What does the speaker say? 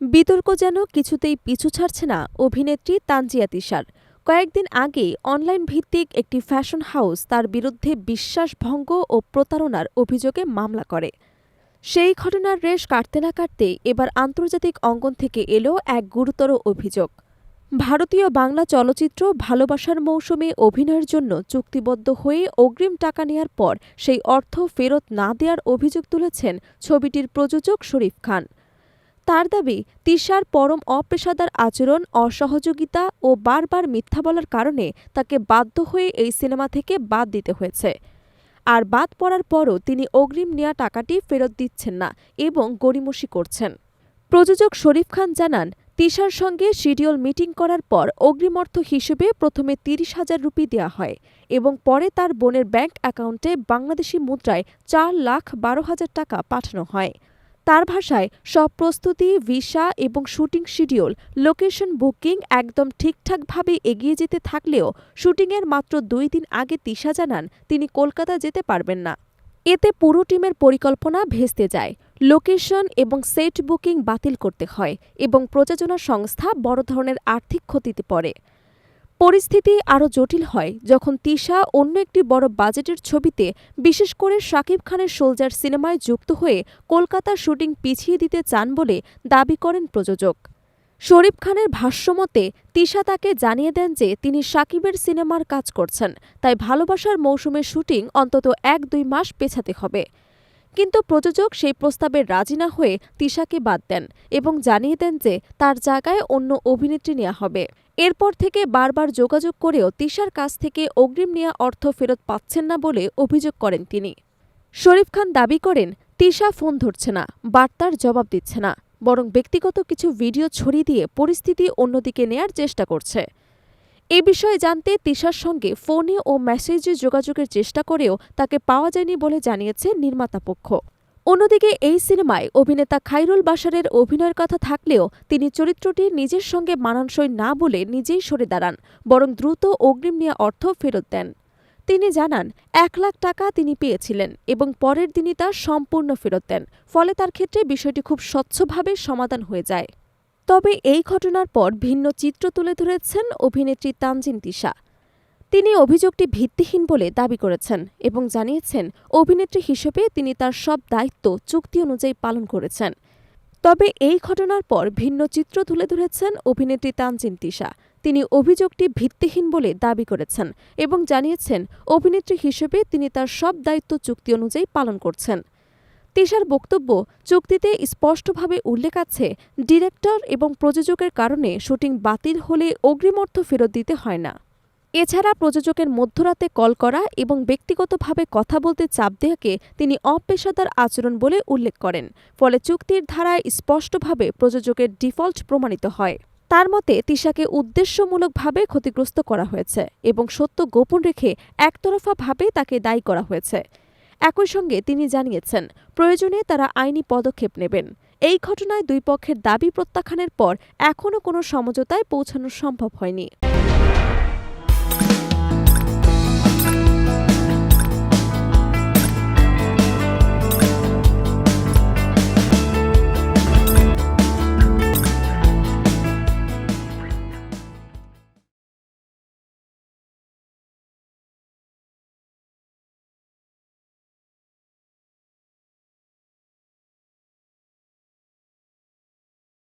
বিতর্ক যেন কিছুতেই পিছু ছাড়ছে না অভিনেত্রী তানজিয়া তিশার। কয়েকদিন আগেই অনলাইন ভিত্তিক একটি ফ্যাশন হাউস তার বিরুদ্ধে বিশ্বাসভঙ্গ ও প্রতারণার অভিযোগে মামলা করে। সেই ঘটনার রেশ কাটতে না কাটতেই এবার আন্তর্জাতিক অঙ্গন থেকে এলো এক গুরুতর অভিযোগ। ভারতীয় বাংলা চলচ্চিত্র ভালোবাসার মৌসুমে অভিনয়ের জন্য চুক্তিবদ্ধ হয়ে অগ্রিম টাকা নেয়ার পর সেই অর্থ ফেরত না দেওয়ার অভিযোগ তুলেছেন ছবিটির প্রযোজক শরীফ খান। তার দাবি, তিশার পরম অপেশাদার আচরণ, অসহযোগিতা ও বারবার মিথ্যা বলার কারণে তাকে বাধ্য হয়ে এই সিনেমা থেকে বাদ দিতে হয়েছে। আর বাদ পড়ার পরও তিনি অগ্রিম নেওয়া টাকাটি ফেরত দিচ্ছেন না এবং গড়িমসি করছেন। প্রযোজক শরীফ খান জানান, তিশার সঙ্গে শিডিউল মিটিং করার পর অগ্রিম অর্থ হিসেবে প্রথমে তিরিশ হাজার রুপি দেওয়া হয় এবং পরে তার বোনের ব্যাংক অ্যাকাউন্টে বাংলাদেশি মুদ্রায় চার লাখ বারো হাজার টাকা পাঠানো হয়। তার ভাষায় সব প্রস্তুতি, ভিসা এবং শুটিং শিডিউল, লোকেশন বুকিং একদম ঠিকঠাকভাবে এগিয়ে যেতে থাকলেও শুটিংয়ের মাত্র দুই দিন আগে তিশা জানান তিনি কলকাতা যেতে পারবেন না। এতে পুরো টিমের পরিকল্পনা ভেস্তে যায়। লোকেশন এবং সেট বুকিং বাতিল করতে হয় এবং প্রযোজনা সংস্থা বড় ধরনের আর্থিক ক্ষতিতে পড়ে। পরিস্থিতি আরও জটিল হয় যখন তিশা অন্য একটি বড় বাজেটের ছবিতে, বিশেষ করে শাকিব খানের সোলজার সিনেমায় যুক্ত হয়ে কলকাতার শুটিং পিছিয়ে দিতে চান বলে দাবি করেন প্রযোজক। শরীফ খানের ভাষ্যমতে তিশা তাকে জানিয়ে দেন যে তিনি সাকিবের সিনেমার কাজ করছেন, তাই ভালোবাসার মৌসুমের শুটিং অন্তত এক দুই মাস পেছাতে হবে। কিন্তু প্রযোজক সেই প্রস্তাবে রাজি না হয়ে তিশাকে বাদ দেন এবং জানিয়ে দেন যে তার জায়গায় অন্য অভিনেত্রী নেওয়া হবে। এরপর থেকে বারবার যোগাযোগ করেও তিশার কাছ থেকে অগ্রিম নেওয়া অর্থ ফেরত পাচ্ছেন না বলে অভিযোগ করেন তিনি। শরীফ খান দাবি করেন, তিশা ফোন ধরছে না, বার্তার জবাব দিচ্ছে না, বরং ব্যক্তিগত কিছু ভিডিও ছড়িয়ে দিয়ে পরিস্থিতি অন্যদিকে নেয়ার চেষ্টা করছে। এ বিষয়ে জানতে তিশার সঙ্গে ফোনে ও মেসেজে যোগাযোগের চেষ্টা করেও তাকে পাওয়া যায়নি বলে জানিয়েছে নির্মাতা পক্ষ। অন্যদিকে এই সিনেমায় অভিনেতা খাইরুল বাশারের অভিনয়ের কথা থাকলেও তিনি চরিত্রটি নিজের সঙ্গে মানানসই না বলে নিজেই সরে দাঁড়ান, বরং দ্রুত অগ্রিম নেওয়া অর্থ ফেরত দেন। তিনি জানান, এক লাখ টাকা তিনি পেয়েছিলেন এবং পরের দিনই তা সম্পূর্ণ ফেরত দেন, ফলে তার ক্ষেত্রে বিষয়টি খুব স্বচ্ছভাবে সমাধান হয়ে যায়। তবে এই ঘটনার পর ভিন্ন চিত্র তুলে ধরেছেন অভিনেত্রী তানজিন তিশা। তিনি অভিযোগটি ভিত্তিহীন বলে দাবি করেছেন এবং জানিয়েছেন, অভিনেত্রী হিসেবে তিনি তার সব দায়িত্ব, চুক্তি অনুযায়ী পালন করেছেন। তবে এই ঘটনার পর ভিন্ন চিত্র তুলে ধরেছেন অভিনেত্রী তানজিন তিশা। তিনি অভিযোগটি ভিত্তিহীন বলে দাবি করেছেন এবং জানিয়েছেন, অভিনেত্রী হিসেবে তিনি তার সব দায়িত্ব, চুক্তি অনুযায়ী পালন করছেন। তিশার বক্তব্য চুক্তিতে স্পষ্টভাবে উল্লেখ আছে, ডিরেক্টর এবং প্রযোজকের কারণে শুটিং বাতিল হলে অগ্রিম অর্থ ফেরত দিতে হয় না। এছাড়া প্রযোজকের মধ্যরাতে কল করা এবং ব্যক্তিগতভাবে কথা বলতে চাপ দেওয়াকে তিনি অপেশাদার আচরণ বলে উল্লেখ করেন, ফলে চুক্তির ধারায় স্পষ্টভাবে প্রযোজকের ডিফল্ট প্রমাণিত হয়। তার মতে, তিশাকে উদ্দেশ্যমূলকভাবে ক্ষতিগ্রস্ত করা হয়েছে এবং সত্য গোপন রেখে একতরফাভাবে তাকে দায়ী করা হয়েছে। একই সঙ্গে তিনি জানিয়েছেন, প্রয়োজনে তারা আইনি পদক্ষেপ নেবেন। এই ঘটনায় দুই পক্ষের দাবি প্রত্যাখ্যানের পর এখনও কোনো সমঝোতায় পৌঁছানো সম্ভব হয়নি।